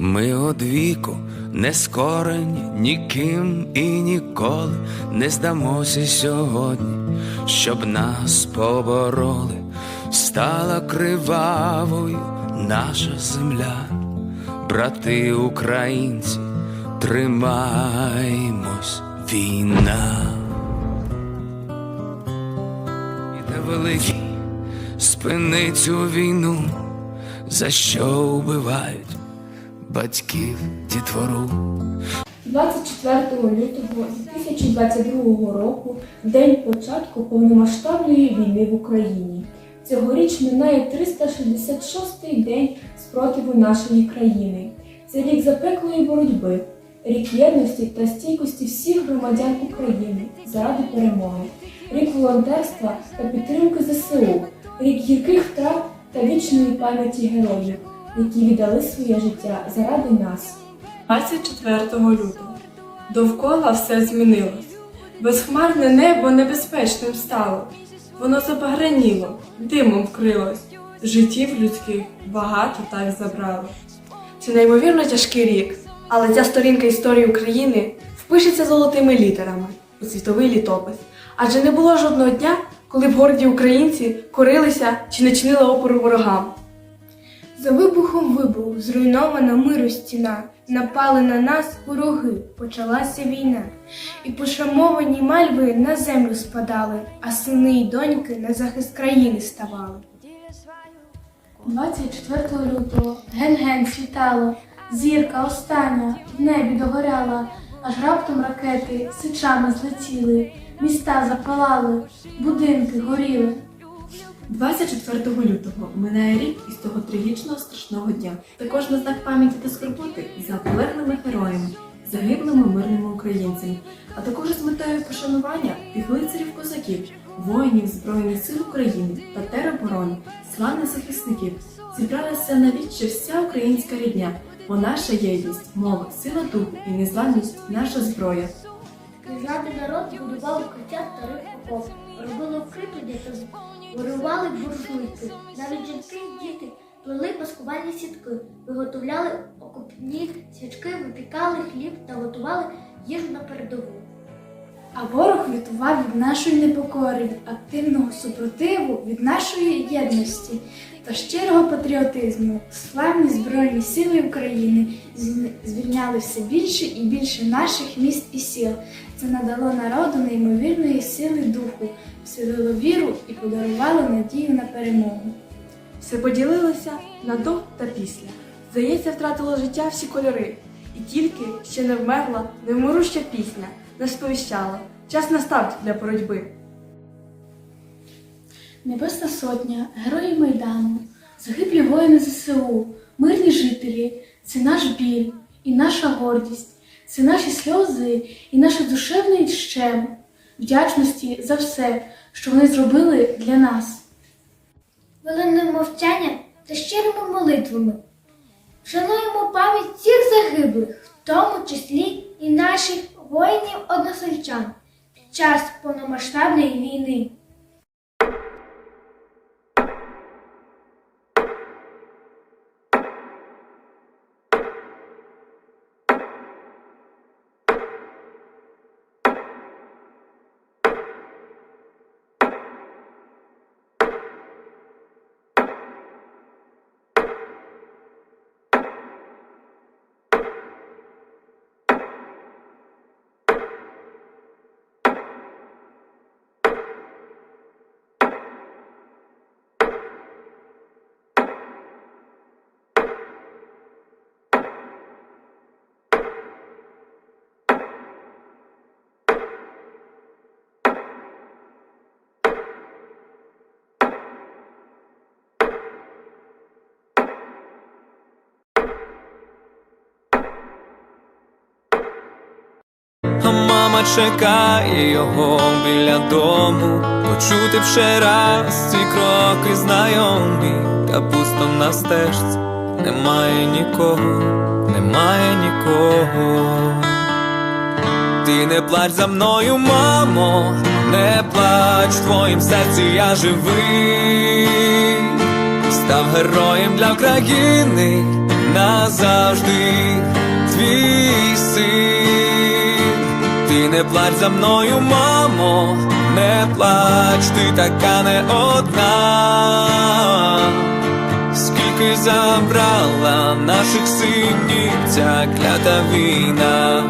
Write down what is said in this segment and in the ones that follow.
Ми одвіку не скорені ніким і ніколи не здамося сьогодні, щоб нас побороли, стала кривавою наша земля, брати українці, тримаймось, війна. Іде великий, спини цю війну, за що вбивають батьків дітвору. 24 лютого 2022 року, день початку повномасштабної війни в Україні. Цьогоріч минає 366-й день спротиву нашої країни. Це рік запеклої боротьби, рік єдності та стійкості всіх громадян України заради перемоги, рік волонтерства та підтримки ЗСУ, рік гірких втрат та вічної пам'яті героїв, які віддали своє життя заради нас. 24 лютого. Довкола все змінилось. Безхмарне небо небезпечним стало. Воно забаграніло, димом вкрилось. Життів людських багато так забрало. Це неймовірно тяжкий рік, але ця сторінка історії України впишеться золотими літерами у світовий літопис. Адже не було жодного дня, коли б горді українці корилися чи не чинили опору ворогам. За вибухом вибух зруйнована миру стіна, напали на нас вороги, почалася війна. І пошрамовані мальви на землю спадали, а сини й доньки на захист країни ставали. 24 лютого ген-ген світало, зірка остання в небі догоряла, аж раптом ракети сичами злетіли, міста запалали, будинки горіли. 24 лютого минає рік із того трагічного страшного дня. Також на знак пам'яті та скорботи за полеглими героями, загиблими мирними українцями, а також з метою пошанування тих лицарів козаків, воїнів Збройних сил України та тероборони, славних захисників. Зібралася на віччя вся українська рідня, бо наша єдність, мова, сила духу і незламність наша зброя. Знати народ будував укриття старих окоп, робили вкриту дітей, вирували буржуйки. Навіть жінки і діти плели маскувальні сітки, виготовляли окопні свічки, випікали хліб та готували їжу на передову. А ворог рятував від нашої непокори, від активного супротиву, від нашої єдності та щирого патріотизму. Славні Збройні Сили України звільняли все більше і більше наших міст і сіл. Це надало народу неймовірної сили духу, вселило віру і подарувало надію на перемогу. Все поділилося на до та після. Здається, втратило життя всі кольори. І тільки ще не вмерла невмируща пісня, не сповіщала. Час настав для боротьби. Небесна сотня, герої Майдану, загиблі воїни ЗСУ, мирні жителі це наш біль і наша гордість, це наші сльози і наша душевна щем, вдячності за все, що вони зробили для нас. Хвилинним мовчанням та щирими молитвами. Шануємо пам'ять всіх загиблих, в тому числі і наших воїнів-односельчан під час повномасштабної війни. Мама чекає його біля дому, почути ще раз ці кроки знайомі, та пусто на стежці, немає нікого, немає нікого. Ти не плач за мною, мамо, не плач, в твоїм серці я живий, став героєм для країни, назавжди твій син. Не плач за мною, мамо, не плач, ти така не одна. Скільки забрала наших синів ця клята війна.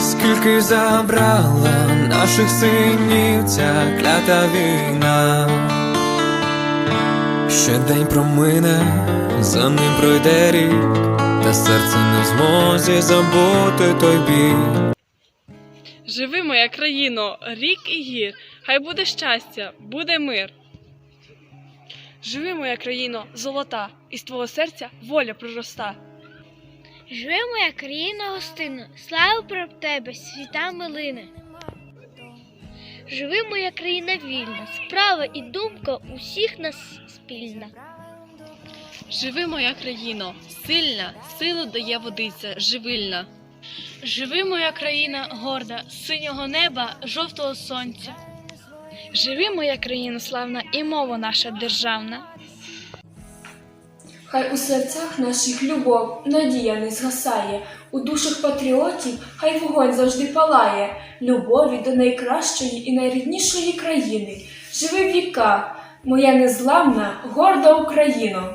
Скільки забрала наших синів ця клята війна. Ще день промине, за ним пройде рік, та серце не в змозі забути той біль. Живи, моя країно, рік і гір, хай буде щастя, буде мир. Живи, моя країно, золота, із твого серця воля пророста. Живи моя країна гостина, слава про тебе, світа милини. Живи моя країна вільна, справа і думка усіх нас спільна. Живи, моя країно, сильна, силу дає водиця, живильна. Живи, моя країна горда, синього неба, жовтого сонця. Живи, моя країна славна, і мова наша державна. Хай у серцях наших любов, надія не згасає, у душах патріотів хай вогонь завжди палає, любові до найкращої і найріднішої країни. Живи в віках, моя незламна, горда Україно!